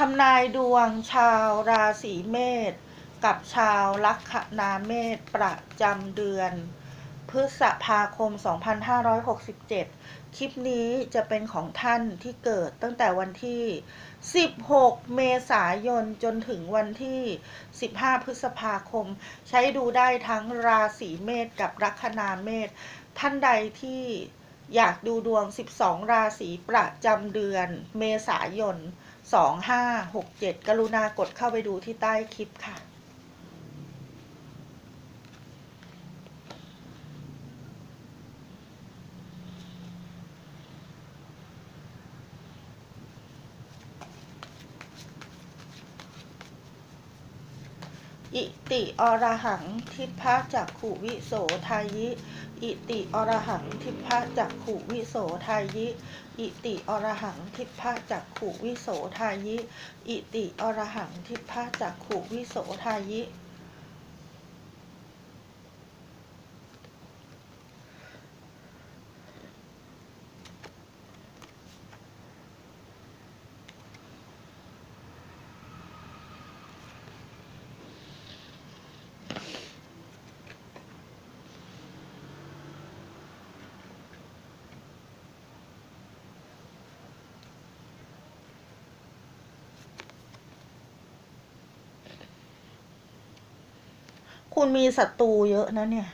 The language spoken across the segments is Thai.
ทำนายดวงชาวราศีเมษกับชาวลัคนาเมษประจำเดือน พฤษภาคม 2567 คลิปนี้จะเป็นของท่านที่เกิดตั้งแต่วันที่ 16 เมษายนจนถึงวันที่ 15 พฤษภาคม ใช้ดูได้ทั้งราศีเมษกับลัคนาเมษท่านใดที่อยากดูดวง 12 ราศีประจำเดือนเมษายน 2567 สองห้าหกเจ็ดกรุณากดเข้าไปดูที่ใต้คลิปค่ะ อิติอรหังทิพะจักขุวิโสทายิ อิติอรหังทิพะจักขูวิโสทายิ อิติอรหังทิพะจักขูวิโสทายิ อิติอรหังทิพะจักขูวิโสทายิ คุณมีศัตรูเยอะนะเนี่ย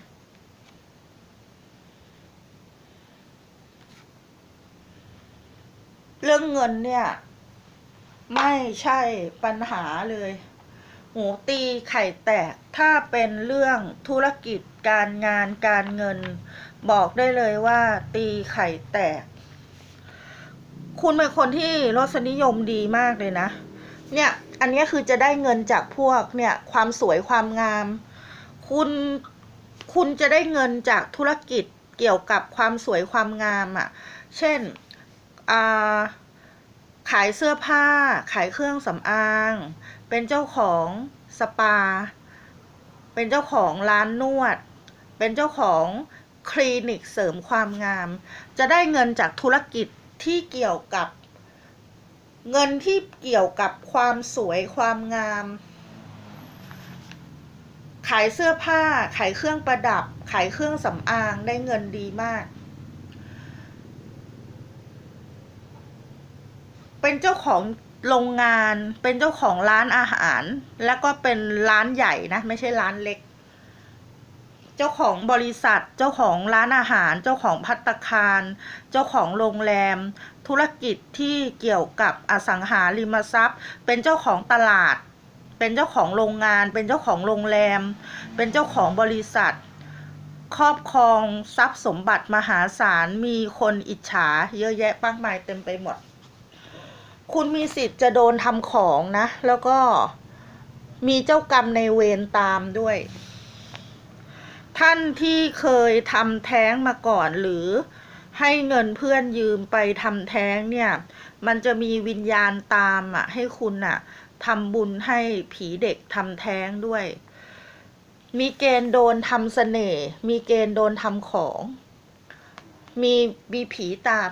เรื่องเงินเนี่ย ไม่ใช่ปัญหาเลยหูตีไข่แตกถ้าเป็นเรื่องธุรกิจการงานการเงิน บอกได้เลยว่า ตีไข่แตก คุณเป็นคนที่รสนิยมดีมากเลยนะ เนี่ย อันนี้คือจะได้เงินจากพวกเนี่ย ความสวยความงาม คุณคุณจะได้เงินจากธุรกิจเกี่ยวกับความสวยความงามอะ่ะ เช่นขายเสื้อผ้า ขายเครื่องสำอาง เป็นเจ้าของสปา เป็นเจ้าของร้านนวด เป็นเจ้าของคลินิกเสริมความงาม จะได้เงินจากธุรกิจที่เกี่ยวกับ เงินที่เกี่ยวกับความสวยความงาม ขายเสื้อผ้า ขายเครื่องประดับ ขายเครื่องสำอางได้เงินดีมาก เป็นเจ้าของโรงงาน เป็นเจ้าของร้านอาหาร แล้วก็เป็นร้านใหญ่นะ ไม่ใช่ร้านเล็ก เจ้าของบริษัท เจ้าของร้านอาหาร เจ้าของพัตตาคาร เจ้าของโรงแรม ธุรกิจที่เกี่ยวกับอสังหาริมทรัพย์ เป็นเจ้าของตลาด เป็นเจ้าของโรงงาน เป็นเจ้าของโรงแรม เป็นเจ้าของบริษัท ครอบครองทรัพย์สมบัติมหาศาลมีคนอิจฉาเยอะแยะมากมายเต็มไปหมด คุณมีสิทธิ์จะโดนทำของนะ แล้วก็มีเจ้ากรรมในเวรตามด้วย ท่านที่เคยทำแท้งมาก่อนหรือให้เงินเพื่อนยืมไปทำแท้งเนี่ย มันจะมีวิญญาณตามอะ ให้คุณอะ ทำบุญให้ผีเด็กทำแท้งด้วย มีเกณฑ์โดนทำเสน่ห์มีเกณฑ์โดนทำของ มีมีผีตาม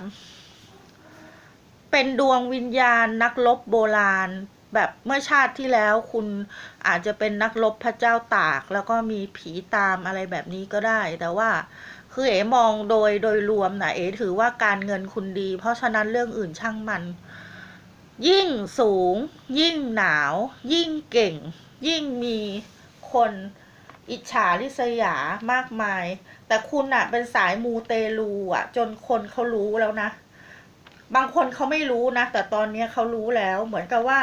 เป็นดวงวิญญาณนักรบโบราณ แบบเมื่อชาติที่แล้วคุณอาจจะเป็นนักรบพระเจ้าตาก แล้วก็มีผีตามอะไรแบบนี้ก็ได้ แต่ว่าคือเอ๋มองโดยโดยรวมนะเอ๋ถือว่าการเงินคุณดี เพราะฉะนั้นเรื่องอื่นช่างมัน ยิ่งสูง ยิ่งหนาว ยิ่งเก่ง ยิ่งมีคนอิจฉาริษยามากมาย แต่คุณอะเป็นสายมูเตลูอะจนคนเขารู้แล้วนะ บางคนเขาไม่รู้นะ แต่ตอนนี้เขารู้แล้วเหมือนกับว่า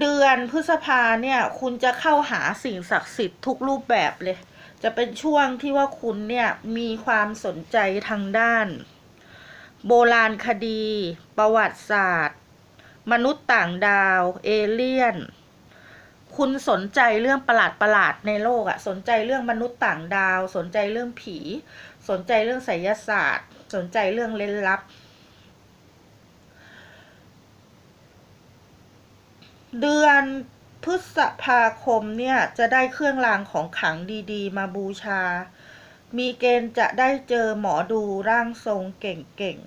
เดือนพฤษภาเนี่ย คุณจะเข้าหาสิ่งศักดิ์สิทธิ์ทุกรูปแบบเลย จะเป็นช่วงที่ว่าคุณเนี่ยมีความสนใจทางด้าน โบราณคดี ประวัติศาสตร์ มนุษย์ต่างดาว เอเลี่ยน คุณสนใจเรื่องประหลาดประหลาดในโลกอะสนใจเรื่องมนุษย์ต่างดาว สนใจเรื่องผี สนใจเรื่องไสยศาสตร์ สนใจเรื่องเล่นลับ เดือนพฤษภาคมเนี่ยจะได้เครื่องรางของขลังดี ๆ มาบูชา มีเกณฑ์จะได้เจอหมอดูร่างทรงเก่ง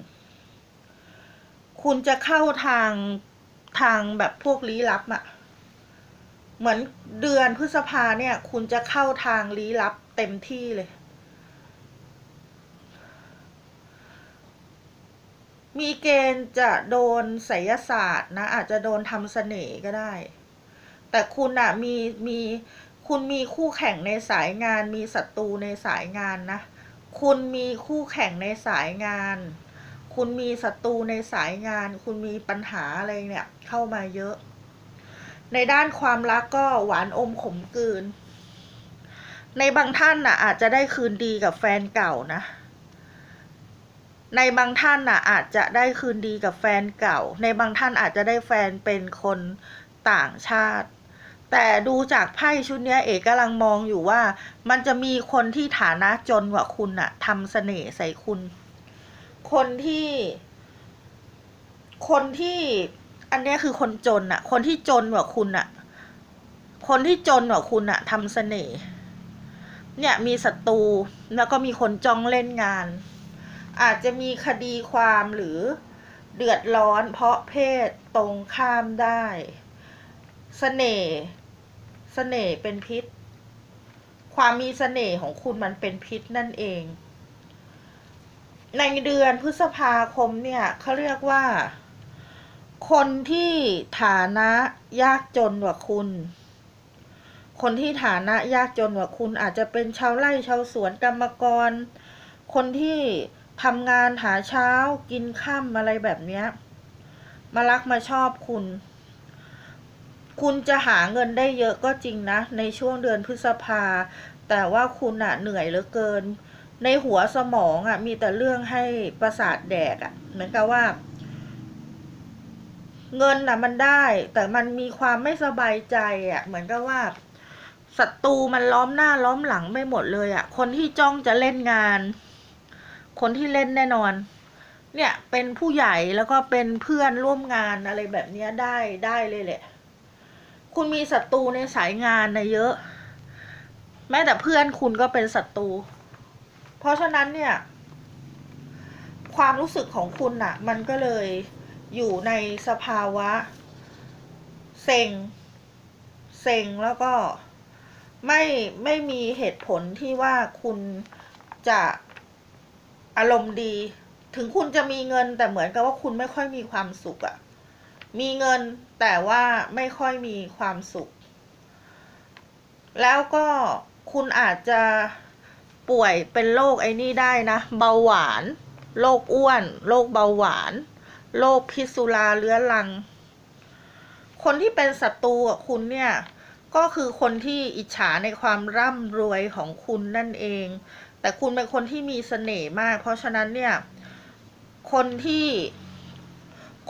ๆ คุณจะเข้าทางทางแบบพวกลี้ลับอะเหมือนเดือนพฤษภาเนี่ย คุณจะเข้าทางลี้ลับเต็มที่เลย มีเกณฑ์จะโดนไสยศาสตร์นะ อาจจะโดนทำเสน่ห์ก็ได้ แต่คุณอะมีมี คุณมีคู่แข่งในสายงาน มีศัตรูในสายงานนะ คุณมีคู่แข่งในสายงาน คุณมีศัตรูในสายงาน คุณมีปัญหาอะไรเนี่ยเข้ามาเยอะ ในด้านความรักก็หวานอมขมกลืน ในบางท่านน่ะอาจจะได้คืนดีกับแฟนเก่านะ ในบางท่านน่ะอาจจะได้คืนดีกับแฟนเก่า ในบางท่านอาจจะได้แฟนเป็นคนต่างชาติ แต่ดูจากไพ่ชุดนี้เอกกำลังมองอยู่ว่า มันจะมีคนที่ฐานะจนกว่าคุณน่ะทำเสน่ห์ใส่คุณ คนที่ คนที่ อันนี้คือคนจนอะคนที่จนกว่าคุณอะคนที่จนกว่าคุณอะทำเสน่ห์เนี่ยมีศัตรูแล้วก็มีคนจ้องเล่นงาน อาจจะมีคดีความหรือเดือดร้อนเพราะเพศตรงข้ามได้เสน่ห์ เสน่ห์เป็นพิษ ความมีเสน่ห์ของคุณมันเป็นพิษนั่นเอง ในเดือนพฤษภาคมเนี่ยเขาเรียกว่า คนที่ฐานะยากจนกว่าคุณ คนที่ฐานะยากจนกว่าคุณอาจจะเป็นชาวไร่ชาวสวนกรรมกร คนที่ทำงานหาเช้ากินค่ำอะไรแบบเนี้ย มารักมาชอบคุณ คุณจะหาเงินได้เยอะก็จริงนะ ในช่วงเดือนพฤษภา แต่ว่าคุณอะเหนื่อยเหลือเกิน ในหัวสมองอะมีแต่เรื่องให้ประสาทแดกอะเหมือนกับว่า เงินน่ะมันได้ แต่มันมีความไม่สบายใจอะเหมือนกับว่าศัตรูมันล้อมหน้าล้อมหลังไม่หมดเลยอะคนที่จ้องจะเล่นงาน คนที่เล่นแน่นอน เนี่ยเป็นผู้ใหญ่แล้วก็เป็นเพื่อนร่วมงานอะไรแบบนี้ได้ได้เลยแหละ คุณมีศัตรูในสายงานนะเยอะ แม้แต่เพื่อนคุณก็เป็นศัตรู เพราะฉะนั้นเนี่ย ความรู้สึกของคุณน่ะมันก็เลยอยู่ในสภาวะ เซ็ง เซ็งแล้วก็ไม่ไม่มีเหตุผลที่ว่าคุณจะอารมณ์ดี ถึงคุณจะมีเงินแต่เหมือนกับว่าคุณไม่ค่อยมีความสุขอะ มีเงินแต่ว่าไม่ค่อยมีความสุข แล้วก็คุณอาจจะป่วยเป็นโรคไอ้นี่ได้นะ เบาหวานโรคอ้วนโรคเบาหวานโรคพิษสุราเรื้อรัง คนที่เป็นศัตรูกับคุณเนี่ยก็คือคนที่อิจฉาในความร่ำรวยของคุณนั่นเอง แต่คุณเป็นคนที่มีเสน่ห์มาก เพราะฉะนั้นเนี่ย คนที่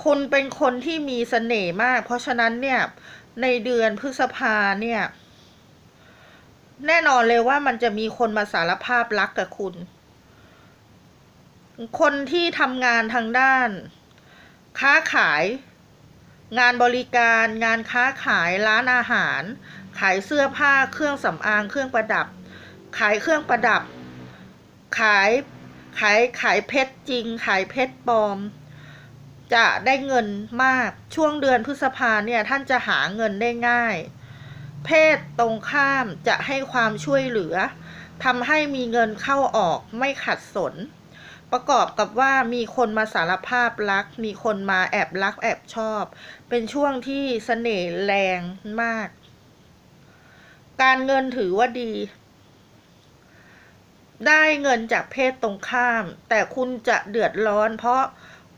คุณเป็นคนที่มีเสน่ห์มาก เพราะฉะนั้นเนี่ย ในเดือนพฤษภาเนี่ย แน่นอนเลยว่ามันจะมีคนมาสารภาพรักกับคุณ คนที่ทำงานทางด้าน ค้าขาย งานบริการ งานค้าขายร้านอาหาร ขายเสื้อผ้าเครื่องสำอางเครื่องประดับ ขายเครื่องประดับ ขายขายขายเพชรจริง ขายเพชรปลอม จะได้เงินมากช่วงเดือนพฤษภาเนี่ยท่านจะหาเงินได้ง่าย เพศตรงข้ามจะให้ความช่วยเหลือทำให้มีเงินเข้าออกไม่ขัดสน ประกอบกับว่ามีคนมาสารภาพรัก มีคนมาแอบรักแอบชอบ เป็นช่วงที่เสน่ห์แรงมาก การเงินถือว่าดี ได้เงินจากเพศตรงข้าม แต่คุณจะเดือดร้อนเพราะ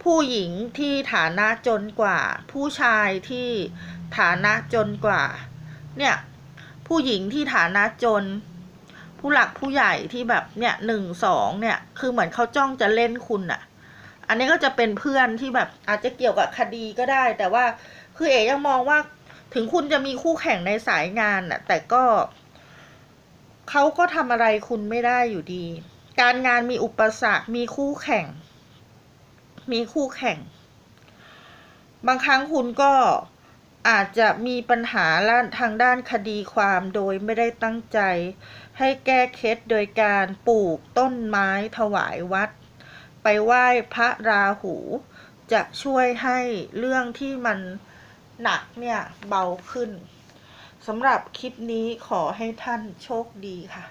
ผู้หญิงที่ฐานะจนกว่า ผู้ชายที่ฐานะจนกว่า เนี่ยผู้หญิงที่ฐานะจน ผู้หลักผู้ใหญ่ที่แบบเนี่ยหนึ่งสองเนี่ยคือเหมือนเขาจ้องจะเล่นคุณอะอันนี้ก็จะเป็นเพื่อนที่แบบอาจจะเกี่ยวกับคดีก็ได้ แต่ว่าคือเอ๋ยังมองว่าถึงคุณจะมีคู่แข่งในสายงานน่ะ แต่ก็เขาก็ทำอะไรคุณไม่ได้อยู่ดี การงานมีอุปสรรคมีคู่แข่ง มีคู่แข่ง บางครั้งคุณก็อาจจะมีปัญหาล้านทางด้านคดีความโดยไม่ได้ตั้งใจ ให้แก้เคล็ดโดยการปลูกต้นไม้ถวายวัด ไปไหว้พระราหู จะช่วยให้เรื่องที่มันหนักเนี่ยเบาขึ้นสำหรับคลิปนี้ขอให้ท่านโชคดีค่ะ